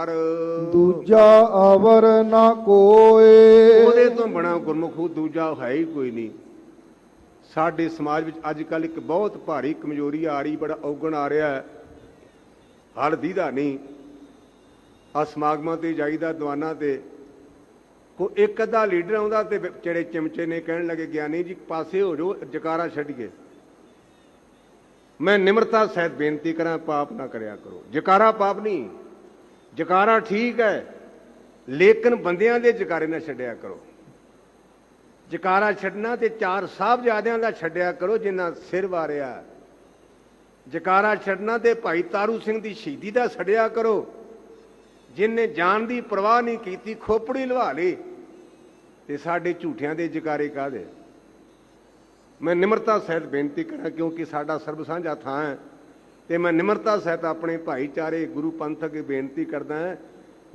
ਕਰ ਦੂਜਾ ਅਵਰ ਨਾ ਕੋਏ। ਉਹਦੇ ਤੋਂ ਬਣਾ ਗੁਰਮੁਖ ਦੂਜਾ ਹੈ ਹੀ ਕੋਈ ਨਹੀਂ। ਸਾਡੇ ਸਮਾਜ ਵਿੱਚ ਅੱਜ ਕੱਲ ਇੱਕ ਬਹੁਤ ਭਾਰੀ ਕਮਜ਼ੋਰੀ ਆ ਰਹੀ ਬੜਾ ਔਗਣ ਆ ਰਿਹਾ ਹੈ। ਹਲ ਦੀਦਾ ਨਹੀਂ। ਆ ਸਮਾਗਮਾਂ ਤੇ ਜਾਈਦਾ ਦੀਵਾਨਾਂ ਤੇ। ਕੋ ਇੱਕ ਅੱਧਾ ਲੀਡਰ ਆਉਂਦਾ ਤੇ ਜਿਹੜੇ ਚਮਚੇ ਨੇ ਕਹਿਣ ਲੱਗੇ ਗਿਆਨੀ ਜੀ ਪਾਸੇ ਹੋ ਜਾਓ ਜਕਾਰਾ ਛੱਡੀਏ ਮੈਂ ਨਿਮਰਤਾ ਸਹਿਤ ਬੇਨਤੀ ਕਰਾਂ ਪਾਪ ਨਾ ਕਰਿਆ ਕਰੋ। ਜਕਾਰਾ ਪਾਪ ਨਹੀਂ। ਜਕਾਰਾ ਠੀਕ ਹੈ, ਲੇਕਿਨ ਬੰਦਿਆਂ ਦੇ ਜਕਾਰੇ ਨਾ ਛੱਡਿਆ ਕਰੋ। ਜਕਾਰਾ ਛੱਡਣਾ ਤੇ ਚਾਰ ਸਾਹਿਬਜ਼ਾਦਿਆਂ ਦਾ ਛੱਡਿਆ ਕਰੋ, ਜਿਨ੍ਹਾਂ ਸਿਰ ਵਾਰਿਆ। ਜਕਾਰਾ ਛੱਡਣਾ ਤੇ ਭਾਈ ਤਾਰੂ ਸਿੰਘ ਦੀ ਸ਼ਹੀਦੀ ਦਾ ਛੱਡਿਆ ਕਰੋ। ਜਿਨਨੇ ਜਾਨ ਦੀ ਪਰਵਾਹ ਨਹੀਂ ਕੀਤੀ, ਖੋਪੜੀ ਲਵਾ ਲਈ। ਤੇ ਸਾਡੇ ਝੂਠਿਆਂ ਦੇ ਜਕਾਰੇ ਕਾਦੇ ਮੈਂ ਨਿਮਰਤਾ ਸਹਿਤ ਬੇਨਤੀ ਕਰਾਂ, ਕਿਉਂਕਿ ਸਾਡਾ ਸਰਬ ਸਾਂਝਾ ਥਾਂ ਹੈ। ਤੇ ਮੈਂ ਨਿਮਰਤਾ ਸਹਿਤ ਆਪਣੇ ਭਾਈਚਾਰੇ ਗੁਰੂ ਪੰਥ ਅੱਗੇ ਬੇਨਤੀ ਕਰਦਾ ਹਾਂ,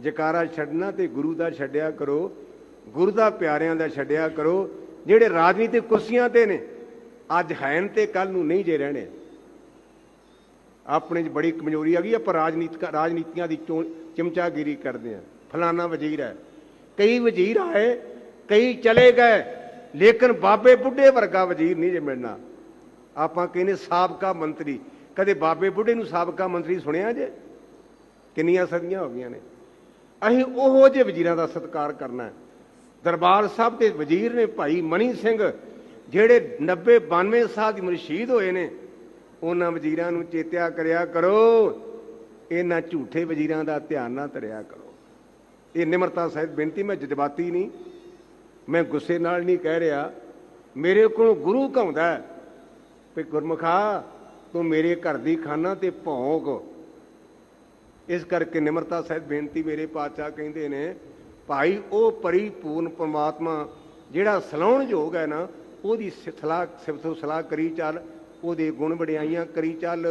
ਜਕਾਰਾ ਛੱਡਣਾ ਤੇ ਗੁਰੂ ਦਾ ਛੱਡਿਆ ਕਰੋ, ਗੁਰੂ ਦਾ ਪਿਆਰਿਆਂ ਦਾ ਛੱਡਿਆ ਕਰੋ, ਜਿਹੜੇ ਰਾਜਨੀਤਿਕ ਕੁਰਸੀਆਂ ਤੇ ਨੇ, ਅੱਜ ਹੈਨ ਤੇ ਕੱਲ ਨੂੰ ਨਹੀਂ ਜੇ ਰਹਿਣੇ। ਆਪਣੇ 'ਚ ਬੜੀ ਕਮਜ਼ੋਰੀ ਆ ਗਈ, ਆਪਾਂ ਰਾਜਨੀਤਿਕ, ਰਾਜਨੀਤੀਆਂ ਦੀ ਚੋਣ, ਚਮਚਾਗਿਰੀ ਕਰਦੇ ਆ ਫਲਾਨਾ ਵਜ਼ੀਰ ਹੈ। ਕਈ ਵਜ਼ੀਰ ਆਏ, ਕਈ ਚਲੇ ਗਏ, ਲੇਕਿਨ ਬਾਬੇ ਬੁੱਢੇ ਵਰਗਾ ਵਜ਼ੀਰ ਨਹੀਂ ਜੇ ਮਿਲਣਾ। ਆਪਾਂ ਕਹਿੰਦੇ ਸਾਬਕਾ ਮੰਤਰੀ ਕਦੇ ਬਾਬੇ ਬੁੱਢੇ ਨੂੰ ਸਾਬਕਾ ਮੰਤਰੀ ਸੁਣਿਆ ਜੇ? ਕਿੰਨੀਆਂ ਸਦੀਆਂ ਹੋ ਗਈਆਂ ਨੇ। ਅਸੀਂ ਉਹੋ ਜਿਹੇ ਵਜ਼ੀਰਾਂ ਦਾ ਸਤਿਕਾਰ ਕਰਨਾ ਹੈ। ਦਰਬਾਰ ਸਾਹਿਬ ਦੇ ਵਜ਼ੀਰ ਨੇ ਭਾਈ ਮਣੀ ਸਿੰਘ, ਜਿਹੜੇ 90 92 ਸਾਲ ਦੀ ਉਮਰ ਸ਼ਹੀਦ ਹੋਏ ਨੇ, ਉਹਨਾਂ ਵਜ਼ੀਰਾਂ ਨੂੰ ਚੇਤਿਆ ਕਰਿਆ ਕਰੋ। ਇਹਨਾਂ ਝੂਠੇ ਵਜ਼ੀਰਾਂ ਦਾ ਧਿਆਨ ਨਾ ਧਰਿਆ ਕਰੋ। ਇਹ ਨਿਮਰਤਾ ਸਹਿਤ ਬੇਨਤੀ, ਮੈਂ ਜਜ਼ਬਾਤੀ ਨਹੀਂ, ਮੈਂ ਗੁੱਸੇ ਨਾਲ ਨਹੀਂ ਕਹਿ ਰਿਹਾ। ਮੇਰੇ ਕੋਲ ਗੁਰੂ ਕਹਾਉਂਦਾ ਹੈ ਵੀ ਗੁਰਮੁਖਾ ਤੂੰ ਮੇਰੇ ਘਰ ਦੀ ਖਾਨਾ ਤੇ ਭੌਂਕ। ਇਸ ਕਰਕੇ ਨਿਮਰਤਾ ਸਹਿਤ ਬੇਨਤੀ ਮੇਰੇ ਪਾਤਸ਼ਾਹ ਕਹਿੰਦੇ ਨੇ, ਭਾਈ, ਉਹ ਪਰਿਪੂਰਨ ਪਰਮਾਤਮਾ ਜਿਹੜਾ ਸਲਾਉਣ ਯੋਗ ਹੈ ਨਾ, ਉਹਦੀ ਸਲਾਹ, ਸਿਫਤੋ ਸਲਾਹ ਕਰੀ ਚੱਲ, ਉਹਦੇ ਗੁਣ ਵਡਿਆਈਆਂ ਕਰੀ ਚੱਲ।